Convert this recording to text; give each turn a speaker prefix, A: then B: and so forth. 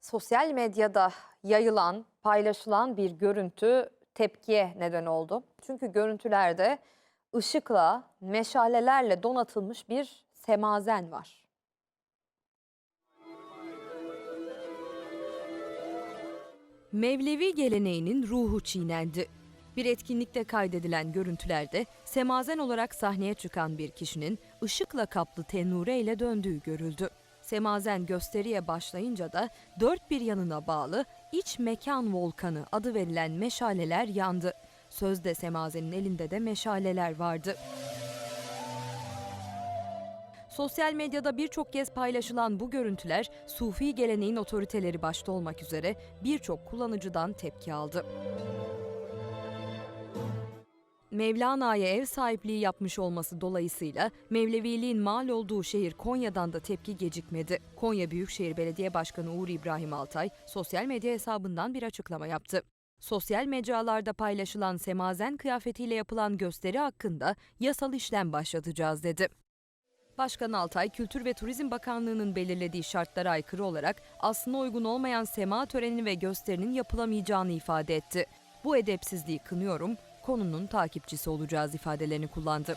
A: Sosyal medyada yayılan, paylaşılan bir görüntü tepkiye neden oldu. Çünkü görüntülerde ışıkla, meşalelerle donatılmış bir semazen var.
B: Mevlevi geleneğinin ruhu çiğnendi. Bir etkinlikte kaydedilen görüntülerde semazen olarak sahneye çıkan bir kişinin ışıkla kaplı tenure ile döndüğü görüldü. Semazen gösteriye başlayınca da dört bir yanına bağlı iç mekan volkanı adı verilen meşaleler yandı. Sözde semazenin elinde de meşaleler vardı. Sosyal medyada birçok kez paylaşılan bu görüntüler Sufi geleneğin otoriteleri başta olmak üzere birçok kullanıcıdan tepki aldı. Mevlana'ya ev sahipliği yapmış olması dolayısıyla Mevleviliğin mal olduğu şehir Konya'dan da tepki gecikmedi. Konya Büyükşehir Belediye Başkanı Uğur İbrahim Altay sosyal medya hesabından bir açıklama yaptı. Sosyal mecralarda paylaşılan semazen kıyafetiyle yapılan gösteri hakkında yasal işlem başlatacağız dedi. Başkan Altay, Kültür ve Turizm Bakanlığı'nın belirlediği şartlara aykırı olarak aslına uygun olmayan sema töreni ve gösterinin yapılamayacağını ifade etti. Bu edepsizliği kınıyorum, konunun takipçisi olacağız ifadelerini kullandı.